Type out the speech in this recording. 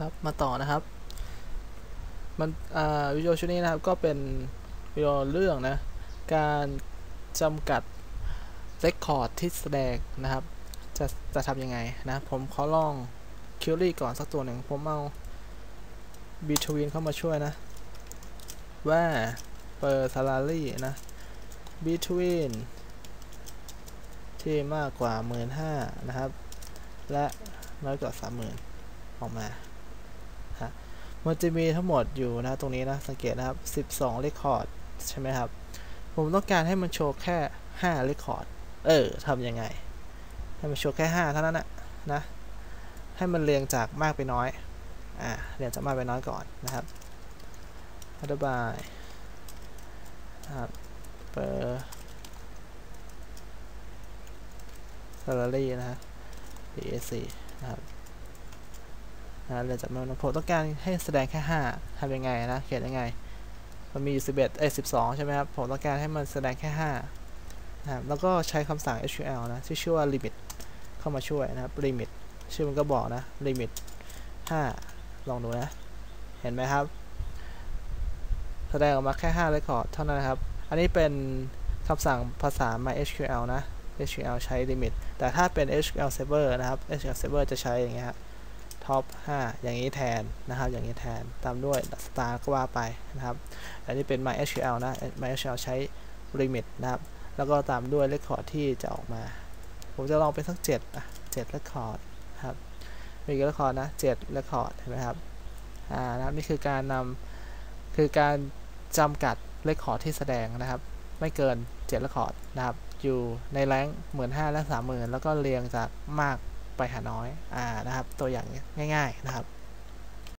ครับมาต่อนะครับ มันวิดีโอชุดนี้นะครับก็เป็นวิดีโอเรื่องนะการจำกัดเรคคอร์ดที่แสดงนะครับ จะจะทำยังไงนะผมขอลองคิวรี่ก่อนสักตัวหนึ่งผมเอา between เข้ามาช่วยนะ ว่าเปิด salary นะ between ที่มากกว่า 15,000นะครับ และน้อยกว่า 30,000 ออกมา มันจะมีทั้งหมดอยู่นะตรงนี้นะสังเกตนะครับ 12เรคคอร์ดใช่ไหมครับ ผมต้องการให้มันโชว์แค่5เรคคอร์ดเออทำยังไง ให้มันโชว์แค่ 5 เท่านั้นนะนะให้มันเรียงจากมากไปน้อยอ่าเรียงจากมากไปน้อยก่อนนะครับอธิบายครับเปิด salary นะฮะ PSC นะครับ นะเรียนจากโน้นผมต้องการให้แสดงแค่5ทำยังไงนะเขียนยังไง มันมีอยู่11เอ้ย12 ใช่ไหมครับผมต้องการให้มันแสดงแค่5นะครับแล้วก็ใช้คำสั่ง SQL นะที่ชื่อว่า limit เข้ามาช่วยนะครับ limit ชื่อมันก็บอกนะ limit 5 ลองดูนะ เห็นไหมครับ แสดงออกมาแค่5 record เท่านั้นครับ อันนี้เป็นคำสั่งภาษา MySQL นะ SQL ใช้ limit แต่ถ้าเป็น SQL Server นะครับ SQL Server จะใช้อย่างเงี้ยครับ top 5อย่างนี้แทนนะครับ อย่างนี้แทน ตามด้วย star ก็ว่าไปนะครับ อันนี้เป็น MySQL นะ MySQL ใช้ limit นะครับ แล้วก็ตามด้วย record ที่จะออกมา ผมจะลองเป็นสัก7อะ7 record ครับมีกี่ record นะ7 record เห็นไหมครับอ่านะครับนี่คือการนำคือการจำกัด record ที่แสดงนะครับ ไม่เกิน7 record นะครับ อยู่ในแรงหมื่นห้าและสามหมื่นแล้วก็เรียงจากมาก ไปหาน้อยอ่านะครับ ตัวอย่างง่าย ๆนะครับ